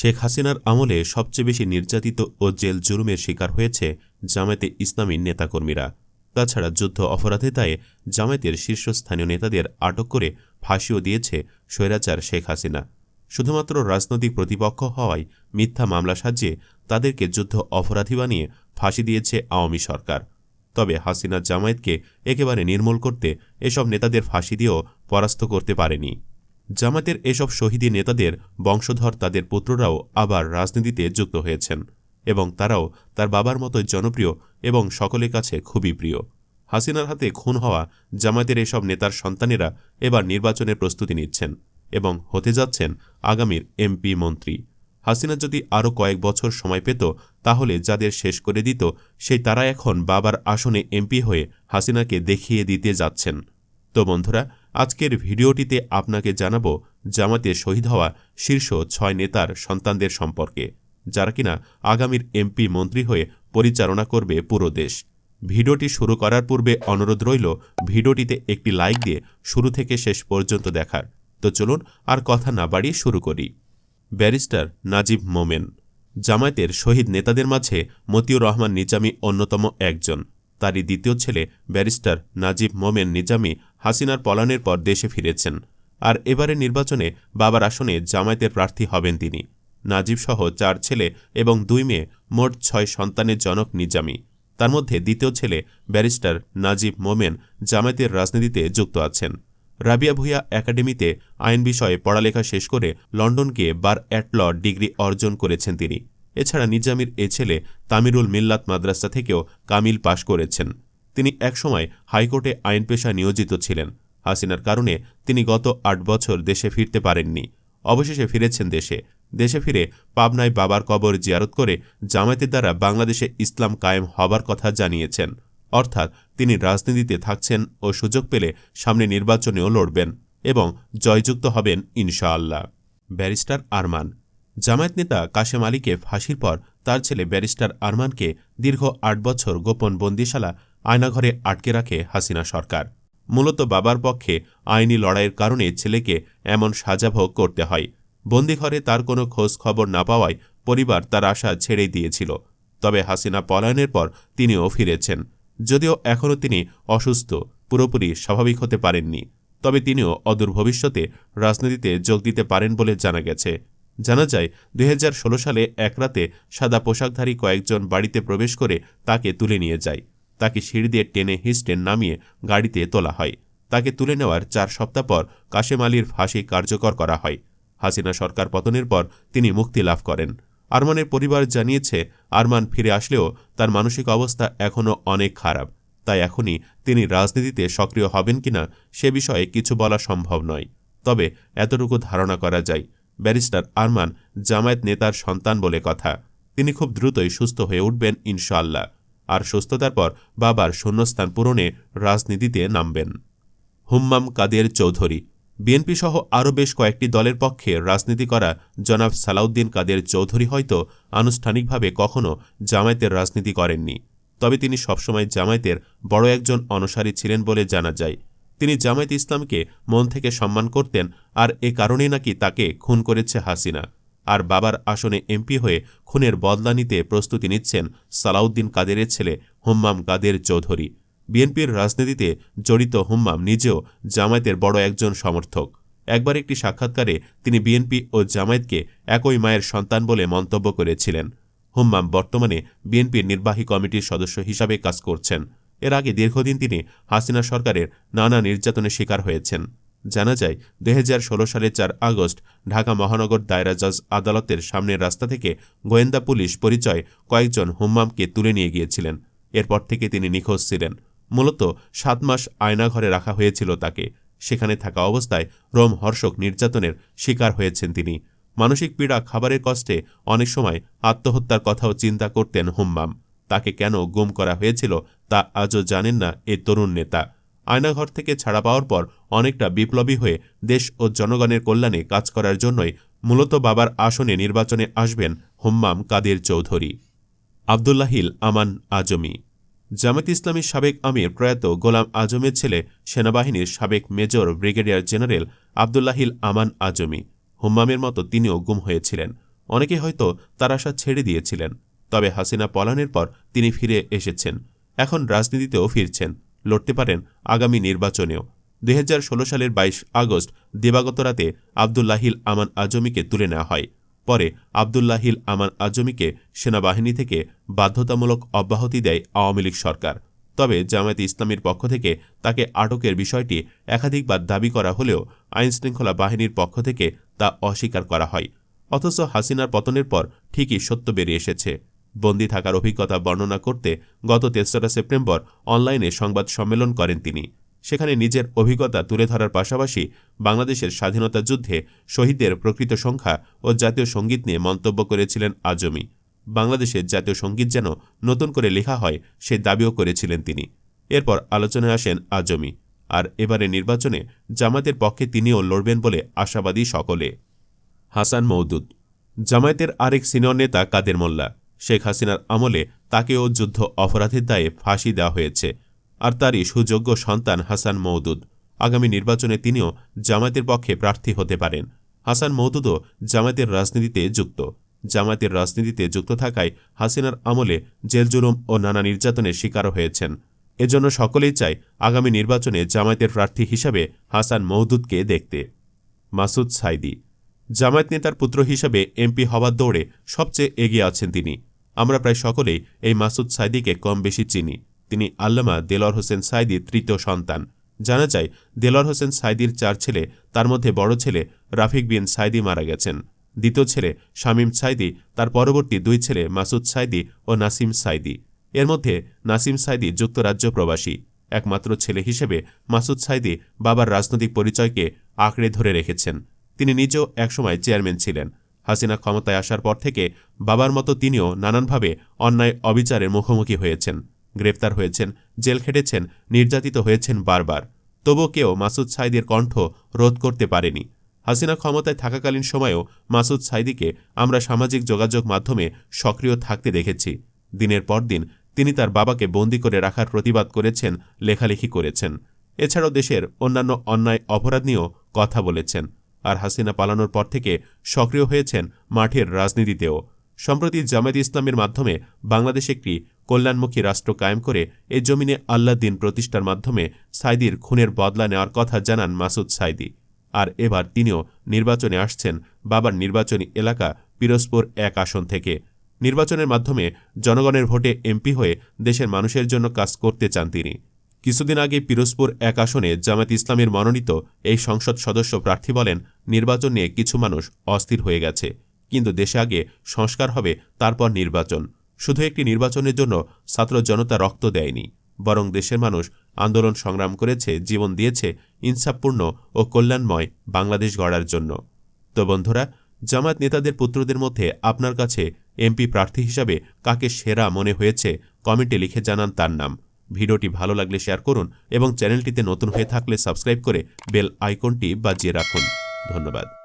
শেখ হাসিনার আমলে সবচেয়ে বেশি নির্যাতিত ও জেল জুলুমের শিকার হয়েছে জামায়াতে ইসলামীর নেতাকর্মীরা। তাছাড়া যুদ্ধ অপরাধে দায়ে জামায়াতের শীর্ষস্থানীয় নেতাদের আটক করে ফাঁসিও দিয়েছে স্বৈরাচার শেখ হাসিনা। শুধুমাত্র রাজনৈতিক প্রতিপক্ষ হওয়ায় মিথ্যা মামলা সাজিয়ে তাদেরকে যুদ্ধ অপরাধী বানিয়ে ফাঁসি দিয়েছে আওয়ামী সরকার। তবে হাসিনা জামায়াতকে একেবারে নির্মূল করতে এসব নেতাদের ফাঁসি দিয়েও পরাস্ত করতে পারেনি। জামাতের এসব শহীদী নেতাদের বংশধর তাদের পুত্ররাও আবার রাজনীতিতে যুক্ত হয়েছেন এবং তারাও তার বাবার মতোই জনপ্রিয় এবং সকলের কাছে খুবই প্রিয়। হাসিনার হাতে খুন হওয়া জামাতের এসব নেতার সন্তানেরা এবার নির্বাচনের প্রস্তুতি নিচ্ছেন এবং হতে যাচ্ছেন আগামীর এমপি মন্ত্রী। হাসিনা যদি আরও কয়েক বছর সময় পেত, তাহলে যাদের শেষ করে দিত, সেই তারা এখন বাবার আসনে এমপি হয়ে হাসিনাকে দেখিয়ে দিতে যাচ্ছেন। তো বন্ধুরা আজকের ভিডিওটিতে আপনাকে জানাব জামাতে শহীদ হওয়া শীর্ষ ছয় নেতার সন্তানদের সম্পর্কে, যারা কিনা আগামীর এমপি মন্ত্রী হয়ে পরিচালনা করবে পুরো দেশ। ভিডিওটি শুরু করার পূর্বে অনুরোধ রইল, ভিডিওটিতে একটি লাইক দিয়ে শুরু থেকে শেষ পর্যন্ত দেখার। তো চলুন আর কথা না বাড়িয়ে শুরু করি। ব্যারিস্টার নাজিব মোমেন, জামায়াতের শহীদ নেতাদের মাঝে মতিউর রহমান নিজামী অন্যতম একজন। তারই দ্বিতীয় ছেলে ব্যারিস্টার নাজিব মোমেন নিজামি হাসিনার পলানের পর দেশে ফিরেছেন। আর এবারে নির্বাচনে বাবার আসনে জামায়াতের প্রার্থী হবেন তিনি। নাজিব সহ চার ছেলে এবং দুই মেয়ে, মোট ছয় সন্তানের জনক নিজামি। তার মধ্যে দ্বিতীয় ছেলে ব্যারিস্টার নাজিব মোমেন জামায়াতের রাজনীতিতে যুক্ত আছেন। রাবিয়া ভুইয়া একাডেমিতে আইন বিষয়ে পড়ালেখা শেষ করে লন্ডন গিয়ে বার অ্যাট ল ডিগ্রি অর্জন করেছেন তিনি। এছাড়া নিজামির এ ছেলে তামিরুল মিল্লাত মাদ্রাসা থেকেও কামিল পাশ করেছেন। তিনি একসময় হাইকোর্টে আইন পেশা নিয়োজিত ছিলেন। হাসিনার কারণে তিনি গত আট বছর দেশে ফিরতে পারেননি। অবশেষে ফিরেছেন দেশে। দেশে ফিরে পাবনায় বাবার কবর জিয়ারত করে জামায়াতের দ্বারা বাংলাদেশে ইসলাম কায়েম হবার কথা জানিয়েছেন। অর্থাৎ তিনি রাজনীতিতে থাকছেন ও সুযোগ পেলে সামনে নির্বাচনেও লড়বেন এবং জয়যুক্ত হবেন ইনশাআল্লাহ। ব্যারিস্টার আরমান জামায়াত নেতা কাশেম আলীকে ফাঁসির পর তার ছেলে ব্যারিস্টার আরমানকে দীর্ঘ আট বছর গোপন বন্দিশালা আয়নাঘরে আটকে রাখে হাসিনা সরকার। মূলত বাবার পক্ষে আইনি লড়াইয়ের কারণে ছেলেকে এমন সাজাভোগ করতে হয়। বন্দিঘরে তার কোনো খোঁজ খবর না পাওয়ায় পরিবার তার আশা ছেড়েই দিয়েছিল। তবে হাসিনা পলায়নের পর তিনিও ফিরেছেন। যদিও এখনও তিনি অসুস্থ, পুরোপুরি স্বাভাবিক হতে পারেননি। তবে তিনিও অদূর ভবিষ্যতে রাজনীতিতে যোগ দিতে পারেন বলে জানা গেছে। জানা যায়, দুই হাজার ষোলো সালে এক রাতে সাদা পোশাকধারী কয়েকজন বাড়িতে প্রবেশ করে তাকে তুলে নিয়ে যায়। তাকে সিঁড়ি দিয়ে টেনে হিস্টেন নামিয়ে গাড়িতে তোলা হয়। তাকে তুলে নেওয়ার চার সপ্তাহ পর কাশেম আলীর ফাঁসি কার্যকর করা হয়। হাসিনা সরকার পতনের পর তিনি মুক্তি লাভ করেন। আরমানের পরিবার জানিয়েছে, আরমান ফিরে আসলেও তার মানসিক অবস্থা এখনও অনেক খারাপ। তাই এখনই তিনি রাজনীতিতে সক্রিয় হবেন কিনা সে বিষয়ে কিছু বলা সম্ভব নয়। তবে এতটুকু ধারণা করা যায় ব্যারিস্টার আরমান জামায়াত নেতার সন্তান বলে কথা। তিনি খুব দ্রুতই সুস্থ হয়ে উঠবেন, ইনশাআল্লাহ। আর সুস্থতার পর বাবার শূন্যস্থান পূরণে রাজনীতিতে নামবেন। হুম্মাম কাদের চৌধুরী। বিএনপি সহ আরও বেশ কয়েকটি দলের পক্ষে রাজনীতি করা জনাব সালাউদ্দিন কাদের চৌধুরী হয়তো আনুষ্ঠানিকভাবে কখনও জামায়াতের রাজনীতি করেননি। তবে তিনি সবসময় জামায়াতের বড় একজন অনুসারী ছিলেন বলে জানা যায়। তিনি জামায়াত ইসলামকে মন থেকে সম্মান করতেন আর এ কারণে নাকি তাকে খুন করেছে হাসিনা। আর বাবার আসনে এমপি হয়ে খুনের বদলা নিতে প্রস্তুতি নিচ্ছেন সালাউদ্দিন কাদেরের ছেলে হুম্মাম কাদের চৌধুরী। বিএনপির রাজনীতিতে জড়িত হুম্মাম নিজেও জামায়াতের বড় একজন সমর্থক। একবার একটি সাক্ষাৎকারে তিনি বিএনপি ও জামায়াতকে একই মায়ের সন্তান বলে মন্তব্য করেছিলেন। হুম্মাম বর্তমানে বিএনপির নির্বাহী কমিটির সদস্য হিসাবে কাজ করছেন। এর আগে দীর্ঘদিন তিনি হাসিনা সরকারের নানা নির্যাতনের শিকার হয়েছেন। জানা যায়, দুই সালের চার আগস্ট ঢাকা মহানগর দায়রা জজ আদালতের সামনের রাস্তা থেকে গোয়েন্দা পুলিশ পরিচয় কয়েকজন হুম্মামকে তুলে নিয়ে গিয়েছিলেন। এরপর থেকে তিনি নিখোঁজ ছিলেন। মূলত সাত মাস আয়নাঘরে রাখা হয়েছিল তাকে। সেখানে থাকা অবস্থায় রোম হর্ষক নির্যাতনের শিকার হয়েছেন তিনি। মানসিক পীড়া, খাবারের কষ্টে অনেক সময় আত্মহত্যার কথাও চিন্তা করতেন হুম্মাম। তাকে কেন গুম করা হয়েছিল তা আজও জানেন না এ তরুণ নেতা। আয়নাঘর থেকে ছাড়া পাওয়ার পর অনেকটা বিপ্লবী হয়ে দেশ ও জনগণের কল্যাণে কাজ করার জন্যই মূলত বাবার আসনে নির্বাচনে আসবেন হুম্মাম কাদের চৌধুরী। আবদুল্লাহিল আমান আজমি। জামাত ইসলামীর সাবেক আমির প্রয়াত গোলাম আজমের ছেলে সেনাবাহিনীর সাবেক major brigadier general Abdullahil Aman Azmi. হুম্মামের মতো তিনিও গুম হয়েছিলেন। অনেকে হয়তো তার আশা ছেড়ে দিয়েছিলেন। তবে হাসিনা পলানের পর তিনি ফিরে এসেছেন। এখন রাজনীতিতেও ফিরছেন। লড়তে পারেন আগামী নির্বাচনেও। দু হাজার ষোলো সালের ২২ আগস্ট, দিবাগত রাতে আবদুল্লাহিল আমান আজমিকে তুলে নেওয়া হয়। পরে আবদুল্লাহিল আমান আজমিকে সেনাবাহিনী থেকে বাধ্যতামূলক অব্যাহতি দেয় আওয়ামী লীগ সরকার। তবে জামায়াতে ইসলামীর পক্ষ থেকে তাকে আটকের বিষয়টি একাধিকবার দাবি করা হলেও আইনশৃঙ্খলা বাহিনীর পক্ষ থেকে তা অস্বীকার করা হয়। অথচ হাসিনার পতনের পর ঠিকই সত্য বেরিয়ে এসেছে। বন্দি থাকার অভিজ্ঞতা বর্ণনা করতে গত তেসরা সেপ্টেম্বর অনলাইনে সংবাদ সম্মেলন করেন তিনি। সেখানে নিজের অভিজ্ঞতা তুলে ধরার পাশাপাশি বাংলাদেশের স্বাধীনতা যুদ্ধে শহীদদের প্রকৃত সংখ্যা ও জাতীয় সংগীত নিয়ে মন্তব্য করেছিলেন আজমি। বাংলাদেশের জাতীয় সংগীত যেন নতুন করে লেখা হয়, সে দাবিও করেছিলেন তিনি। এরপর আলোচনায় আসেন আজমি। আর এবারে নির্বাচনে জামাতের পক্ষে তিনিও লড়বেন বলে আশাবাদী সকলে। হাসান মৌদুদ জামায়াতের আরেক সিনিয়র নেতা কাদের মোল্লা। শেখ হাসিনার আমলে তাকেও যুদ্ধ অপরাধের দায়ে ফাঁসি দেওয়া হয়েছে আর তারই সুযোগ্য সন্তান হাসান মৌদুদ আগামী নির্বাচনে তিনিও জামায়াতের পক্ষে প্রার্থী হতে পারেন। হাসান মৌদুদও জামায়াতের রাজনীতিতে যুক্ত। জামায়াতের রাজনীতিতে যুক্ত থাকায় হাসিনার আমলে জেল জুলুম ও নানা নির্যাতনের শিকারও হয়েছেন। এজন্য সকলেই চায় আগামী নির্বাচনে জামায়াতের প্রার্থী হিসাবে হাসান মৌদুদকে দেখতে। মাসুদ সাইদি। জামায়াত নেতার পুত্র হিসাবে এমপি হওয়ার দৌড়ে সবচেয়ে এগিয়ে আছেন তিনি। আমরা প্রায় সকলেই এই মাসুদ সাইদিকে কম বেশি চিনি। তিনি আল্লামা দেলর হোসেন সাইদির তৃতীয় সন্তান। জানা যায় দেলর হোসেন সাইদির চার ছেলে, তার মধ্যে বড় ছেলে রাফিক বিন সাইদি মারা গেছেন। দ্বিতীয় ছেলে শামীম সাইদি, তার পরবর্তী দুই ছেলে মাসুদ সাইদি ও নাসিম সাইদি। এর মধ্যে নাসিম সাইদি যুক্তরাজ্য প্রবাসী। একমাত্র ছেলে হিসেবে মাসুদ সাইদি বাবার রাজনৈতিক পরিচয়কে আঁকড়ে ধরে রেখেছেন। তিনি নিজেও একসময় চেয়ারম্যান ছিলেন। হাসিনা ক্ষমতায় আসার পর থেকে বাবার মতো তিনিও নানানভাবে অন্যায় অবিচারের মুখোমুখি হয়েছেন। গ্রেপ্তার হয়েছেন, জেল খেটেছেন, নির্যাতিত হয়েছেন বারবার। তবু কেউ মাসুদ সাইদের কণ্ঠ রোধ করতে পারেনি। হাসিনা ক্ষমতায় থাকাকালীন সময়েও মাসুদ সাইদিকে আমরা সামাজিক যোগাযোগ মাধ্যমে সক্রিয় থাকতে দেখেছি। দিনের পর দিন তিনি তার বাবাকে বন্দি করে রাখার প্রতিবাদ করেছেন, লেখালেখি করেছেন। এছাড়াও দেশের অন্যান্য অন্যায় অপরাধ নিয়েও কথা বলেছেন। আর হাসিনা পালানোর পর থেকে সক্রিয় হয়েছেন মাঠের রাজনীতিতেও। সম্প্রতি জামায়াত ইসলামের মাধ্যমে বাংলাদেশ একটি কল্যাণমুখী রাষ্ট্র কায়েম করে এ জমিনে আল্লাহ দিন প্রতিষ্ঠার মাধ্যমে সাইদির খুনের বদলা নেওয়ার কথা জানান মাসুদ সাইদি। আর এবার তিনিও নির্বাচনে আসছেন বাবার নির্বাচনী এলাকা পিরোজপুর এক আসন থেকে। নির্বাচনের মাধ্যমে জনগণের ভোটে এমপি হয়ে দেশের মানুষের জন্য কাজ করতে চান তিনি। কিছুদিন আগে পিরোজপুর এক আসনে জামাত ইসলামের মনোনীত এই সংসদ সদস্য প্রার্থী বলেন, নির্বাচন নিয়ে কিছু মানুষ অস্থির হয়ে গেছে, কিন্তু দেশে আগে সংস্কার হবে, তারপর নির্বাচন। শুধু একটি নির্বাচনের জন্য ছাত্র জনতা রক্ত দেয়নি, বরং দেশের মানুষ আন্দোলন সংগ্রাম করেছে, জীবন দিয়েছে, ইনসাফপূর্ণ ও কল্যাণময় বাংলাদেশ গড়ার জন্য। তো বন্ধুরা জামাত নেতাদের পুত্রদের মধ্যে আপনার কাছে এমপি প্রার্থী হিসাবে কাকে সেরা মনে হয়েছে, কমেন্টে লিখে জানান তার নাম। ভিডিওটি ভালো লাগলে শেয়ার করুন এবং চ্যানেলটিতে নতুন হয়ে থাকলে সাবস্ক্রাইব করে বেল আইকনটি বাজিয়ে রাখুন। ধন্যবাদ।